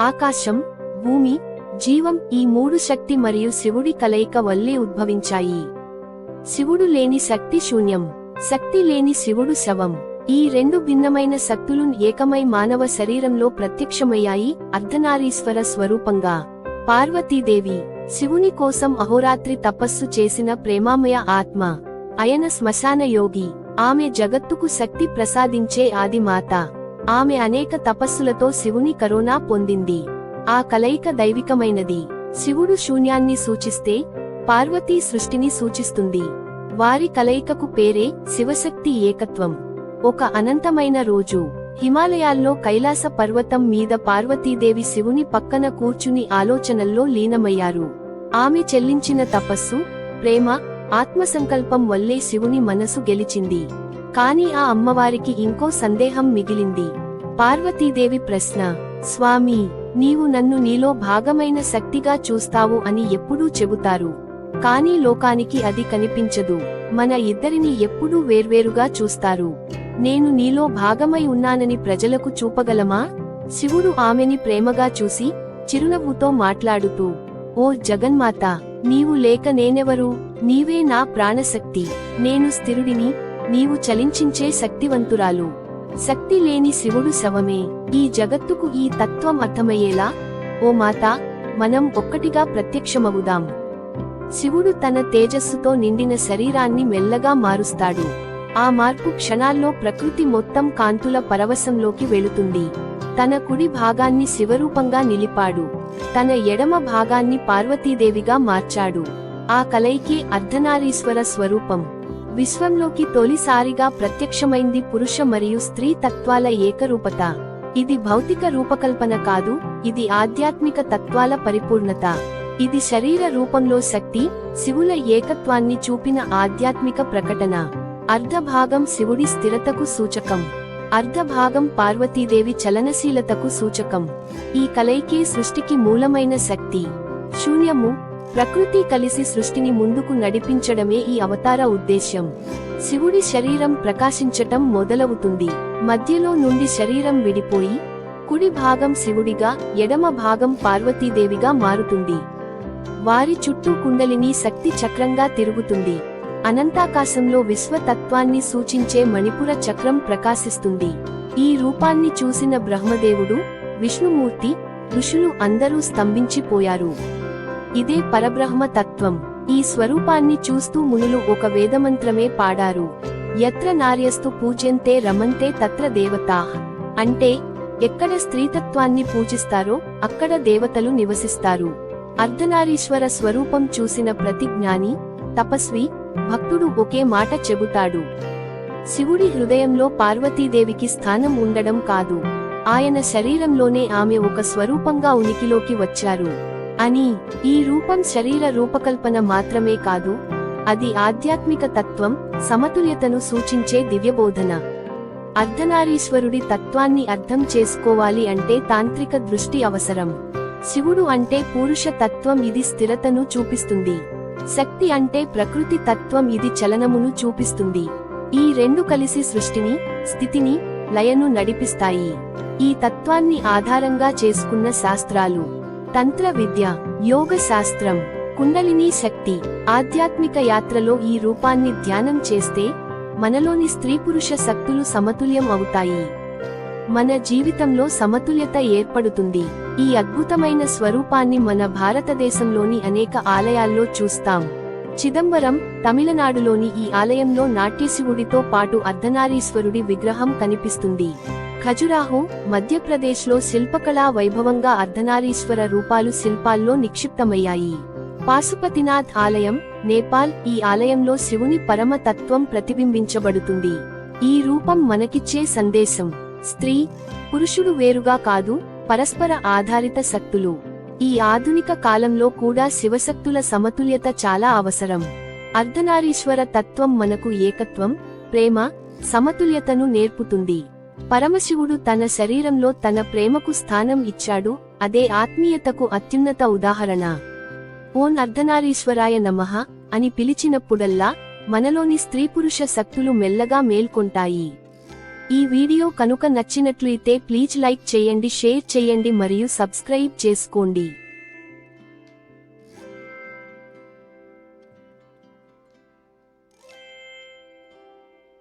ఆకాశం భూమి జీవం ఈ మూడు శక్తి మరియు శివుడి కలయిక వల్లే ఉద్భవించాయి. శివుడు లేని శక్తి శూన్యం శక్తి లేని శివుడు శవం. ఈ రెండు భిన్నమైన శక్తులు ఏకమై మానవ శరీరంలో ప్రత్యక్షమయ్యాయి అర్ధనారీశ్వర స్వరూపంగా. పార్వతీదేవి శివుని కోసం అహోరాత్రి తపస్సు చేసిన ప్రేమామయ ఆత్మ. అయన శ్మశాన యోగి ఆమె జగత్తుకు శక్తి ప్రసాదించే ఆదిమాత. ఆమె అనేక తపస్సులతో శివుని కరోనా పొందింది. ఆ కలయిక దైవికమైనది. శివుడు శూన్యాన్ని సూచిస్తే పార్వతీ సృష్టిని సూచిస్తుంది. వారి కలయికకు పేరే శివశక్తి ఏకత్వం. ఒక అనంతమైన రోజు. హిమాలయాల్లో కైలాస పర్వతం మీద పార్వతీదేవి శివుని పక్కన కూర్చుని ఆలోచనల్లో లీనమయ్యారు. ఆమె చెల్లించిన తపస్సు ప్రేమ ఆత్మసంకల్పం వల్లే శివుని మనసు గెలిచింది. కాని ఆ అమ్మవారికి ఇంకో సందేహం మిగిలింది. పార్వతీదేవి ప్రశ్న స్వామి నీవు నన్ను నీలో భాగమైన శక్తిగా చూస్తావు అని ఎప్పుడూ చెబుతారు. కానీ లోకానికి అది కనిపించదు. మన ఇద్దరిని ఎప్పుడూ వేర్వేరుగా చూస్తారు. నేను నీలో భాగమై ఉన్నానని ప్రజలకు చూపగలమా? శివుడు ఆమెని ప్రేమగా చూసి చిరునవ్వుతో మాట్లాడుతూ ఓ జగన్మాత నీవు లేక నేనెవరు? నీవే నా ప్రాణశక్తి. నేను స్థిరుడిని నీవు చలించించే శక్తివంతురాలు. శక్తి లేని శివుడు శవమే. ఈ జగత్తుకు ఈ తత్వం అర్థమయ్యేలా? ఓ మాత మనం ఒక్కటిగా ప్రత్యక్షమవుదాం. శివుడు తన తేజస్సుతో నిండిన శరీరాన్ని మెల్లగా మారుస్తాడు. ఆ మార్పు క్షణాల్లో ప్రకృతి మొత్తం కాంతుల పరవశంలోకి వెళుతుంది. తన కుడి భాగాన్ని శివరూపంగా నిలిపాడు. తన ఎడమ భాగాన్ని పార్వతీదేవిగా మార్చాడు. ఆ కలయికే అర్ధనారీశ్వర స్వరూపం. విశ్వంలోకి తొలిసారిగా ప్రత్యక్షమైంది పురుష మరియు స్త్రీ తత్వాల ఏకరూపత. ఇది భౌతిక రూపకల్పన కాదు ఇది ఆధ్యాత్మిక తత్వాల పరిపూర్ణత. ఇది శరీర రూపంలో శక్తి శివుల ఏకత్వాన్ని చూపిన ఆధ్యాత్మిక ప్రకటన. అర్ధభాగం శివుడి స్థిరతకు సూచకం. అర్ధభాగం పార్వతీదేవి చలనశీలతకు సూచకం. ఈ కలయికే సృష్టికి మూలమైన శక్తి. శూన్యము ప్రకృతి కలిసి సృష్టిని ముందుకు నడిపించడమే ఈ అవతార ఉద్దేశ్యం. శివుడి శరీరం ప్రకాశించటం మొదలవుతుంది. మధ్యలో నుండి శరీరం విడిపోయి కుడి భాగం శివుడిగా ఎడమ భాగం పార్వతీదేవిగా మారుతుంది. వారి చుట్టూ కుండలిని శక్తి చక్రంగా తిరుగుతుంది. అనంతాకాశంలో విశ్వతత్వాన్ని సూచించే మణిపుర చక్రం ప్రకాశిస్తుంది. ఈ రూపాన్ని చూసిన బ్రహ్మదేవుడు విష్ణుమూర్తి ఋషులు అందరూ స్తంభించిపోయారు. ఇదే పరబ్రహ్మ తత్వం. ఈ స్వరూపాన్ని చూస్తూ మునులు ఒక వేదమంత్రమే పాడారు. ఎత్ర నార్యస్తు పూజ్యంతే రమంతే తత్ర దేవతా. అంటే ఎక్కడ స్త్రీతత్వాన్ని పూజిస్తారో అక్కడ దేవతలు నివసిస్తారు. అర్ధనారీశ్వర స్వరూపం చూసిన ప్రతి జ్ఞాని తపస్వి భక్తుడు ఒకే మాట చెబుతాడు. శివుడి హృదయంలో పార్వతీదేవికి స్థానం ఉండడం కాదు. ఆయన శరీరంలోనే ఆమె ఒక స్వరూపంగా ఉనికిలోకి వచ్చారు. అని ఈ రూపం శరీర రూపకల్పన మాత్రమే కాదు అది ఆధ్యాత్మిక తత్వం సమతుల్యతను సూచించే దివ్యబోధన. అర్ధనారీశ్వరుడి తత్వాన్ని అర్థం చేసుకోవాలి అంటే తాంత్రిక దృష్టి అవసరం. శివుడు అంటే పురుష తత్వం ఇది స్థిరతను చూపిస్తుంది. శక్తి అంటే ప్రకృతి తత్వం ఇది చలనమును చూపిస్తుంది. ఈ రెండు కలిసి సృష్టిని స్థితిని లయను నడిపిస్తాయి. ఈ తత్వాన్ని ఆధారంగా చేసుకున్న శాస్త్రాలు. తంత్ర విద్య యోగ శాస్త్రం కుండలిని శక్తి ఆధ్యాత్మిక యాత్రలో ఈ రూపాన్ని ధ్యానం చేస్తే మనలోని స్త్రీ పురుష శక్తులు సమతుల్యం అవుతాయి. మన జీవితంలో సమతుల్యత ఏర్పడుతుంది. ఈ అద్భుతమైన స్వరూపాన్ని మన భారతదేశంలోని అనేక ఆలయాల్లో చూస్తాం. చిదంబరం తమిళనాడులోని ఈ ఆలయంలో నాట్యశివుడితో పాటు అర్ధనారీశ్వరుడి విగ్రహం కనిపిస్తుంది. ఖజురాహో మధ్యప్రదేశ్లో శిల్పకళా వైభవంగా అర్ధనారీశ్వర రూపాలు శిల్పాల్లో నిక్షిప్తమయ్యాయి. పాశుపతినాథ్ ఆలయం నేపాల్ ఈ ఆలయంలో శివుని పరమ తత్వం ప్రతిబింబించబడుతుంది. ఈ రూపం మనకిచ్చే సందేశం. స్త్రీ పురుషుడు వేరుగా కాదు పరస్పర ఆధారిత శక్తులు. ఈ ఆధునిక కాలంలో కూడా శివశక్తుల సమతుల్యత చాలా అవసరం. అర్ధనారీశ్వర తత్వం మనకు ఏకత్వం ప్రేమ సమతుల్యతను నేర్పుతుంది. పరమశివుడు తన శరీరంలో తన ప్రేమకు స్థానం ఇచ్చాడు అదే ఆత్మీయతకు అత్యున్నత ఉదాహరణ. ఓన్ అర్ధనారీశ్వరాయ నమః అని పిలిచినప్పుడల్లా మనలోని స్త్రీ పురుష శక్తులు మెల్లగా మేల్కొంటాయి. ఈ వీడియో కనుక నచ్చినట్లయితే ప్లీజ్ లైక్ చేయండి షేర్ చేయండి మరియు సబ్స్క్రైబ్ చేసుకోండి.